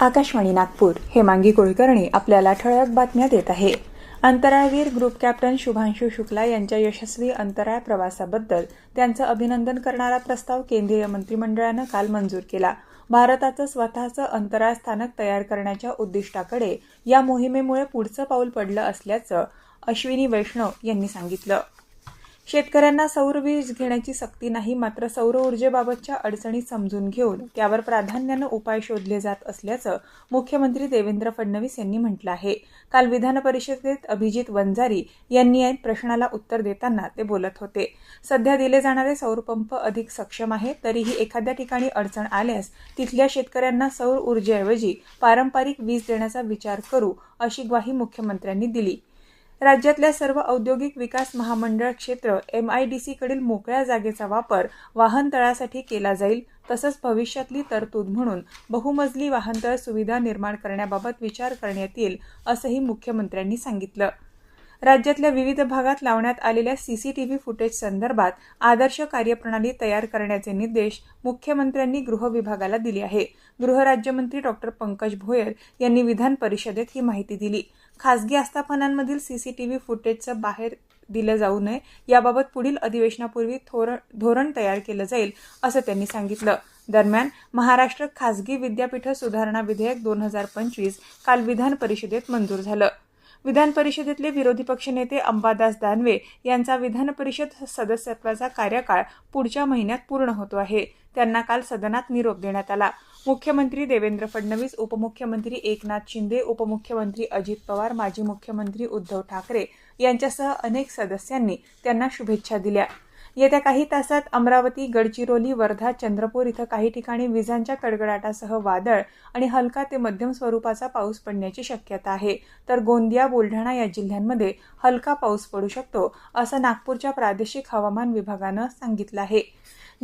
आकाशवाणी नागपूर. हेमांगी कुलकर्णी आपल्याला ठळक बातम्या देत आहे. अंतराळवीर ग्रुप कॅप्टन शुभांशु शुक्ला यांच्या यशस्वी अंतराळ प्रवासाबद्दल त्यांचं अभिनंदन करणारा प्रस्ताव केंद्रीय मंत्रिमंडळानं काल मंजूर केला. भारताचं स्वतःचं अंतराळ स्थानक तयार करण्याच्या उद्दिष्टाकडे या मोहिमेमुळे पुढचं पाऊल पडलं असल्याचं अश्विनी वैष्णव यांनी सांगितलं. शेतकऱ्यांना सौर वीज घेण्याची सक्ती नाही मात्र सौर ऊर्जेबाबतच्या अडचणी समजून घेऊन त्यावर प्राधान्यानं उपाय शोधले जात असल्याचं मुख्यमंत्री देवेंद्र फडणवीस यांनी म्हटलं आहे. काल विधान परिषदेत अभिजित वंजारी यांनी या प्रश्नाला उत्तर देताना ते बोलत होते. सध्या दिले जाणारे सौर पंप अधिक सक्षम आहे तरीही एखाद्या ठिकाणी अडचण आल्यास तिथल्या शेतकऱ्यांना सौर ऊर्जेऐवजी पारंपरिक वीज देण्याचा विचार करू अशी ग्वाही मुख्यमंत्र्यांनी दिली. राज्यातल्या सर्व औद्योगिक विकास महामंडळ क्षेत्र एम आय डी सीकडील मोकळ्या जागेचा वापर वाहनतळासाठी केला जाईल तसंच भविष्यातली तरतूद म्हणून बहुमजली वाहनतळ सुविधा निर्माण करण्याबाबत विचार करण्यात येईल असंही मुख्यमंत्र्यांनी सांगितलं. राज्यातल्या विविध भागात लावण्यात आलेल्या सीसीटीव्ही फुटेज संदर्भात आदर्श कार्यप्रणाली तयार करण्याचे निर्देश मुख्यमंत्र्यांनी गृह विभागाला दिले आहे. गृहराज्यमंत्री डॉक्टर पंकज भोयर यांनी विधान परिषदेत ही माहिती दिली. खासगी आस्थापनांमधील सी सी टी व्ही फुटेजचं बाहेर दिलं जाऊ नये. याबाबत पुढील अधिवेशनापूर्वी थोरण धोरण तयार केलं जाईल असं त्यांनी सांगितलं. दरम्यान महाराष्ट्र खासगी विद्यापीठ सुधारणा विधेयक दोन हजार पंचवीस काल विधान परिषदेत मंजूर झालं. विधान परिषदेतले विरोधी पक्षनेते अंबादास दानवे यांचा विधान परिषद सदस्यत्वाचा कार्यकाळ पुढच्या महिन्यात पूर्ण होतो आहे. त्यांना काल सदनात निरोप देण्यात आला. मुख्यमंत्री देवेंद्र फडणवीस उपमुख्यमंत्री एकनाथ शिंदे उपमुख्यमंत्री अजित पवार माजी मुख्यमंत्री उद्धव ठाकरे यांच्यासह अनेक सदस्यांनी त्यांना शुभेच्छा दिल्या. येत्या काही तासात अमरावती गडचिरोली वर्धा चंद्रपूर इथं काही ठिकाणी विजांच्या कडकडाटासह वादळ आणि हलका ते मध्यम स्वरूपाचा पाऊस पडण्याची शक्यता आहे. तर गोंदिया बुलढाणा या जिल्ह्यांमध्ये हलका पाऊस पडू शकतो असं नागपूरच्या प्रादेशिक हवामान विभागानं सांगितलं आहे.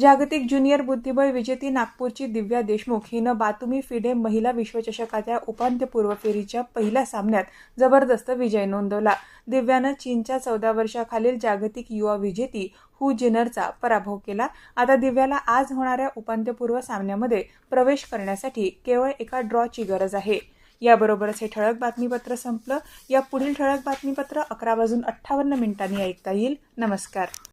जागतिक ज्युनियर बुद्धिबळ विजेती नागपूरची दिव्या देशमुख हिनं बातुमी फिडे महिला विश्वचषकाच्या उपांत्यपूर्व फेरीच्या पहिल्या सामन्यात जबरदस्त विजय नोंदवला. दिव्यानं चीनच्या चौदा वर्षाखालील जागतिक युवा विजेती हु जिनरचा पराभव केला. आता दिव्याला आज होणाऱ्या उपांत्यपूर्व सामन्यामध्ये प्रवेश करण्यासाठी केवळ एका ड्रॉची गरज आहे. याबरोबरच हे ठळक बातमीपत्र संपलं. या पुढील ठळक बातमीपत्र अकरा वाजून अठ्ठावन्न मिनिटांनी ऐकता येईल. नमस्कार.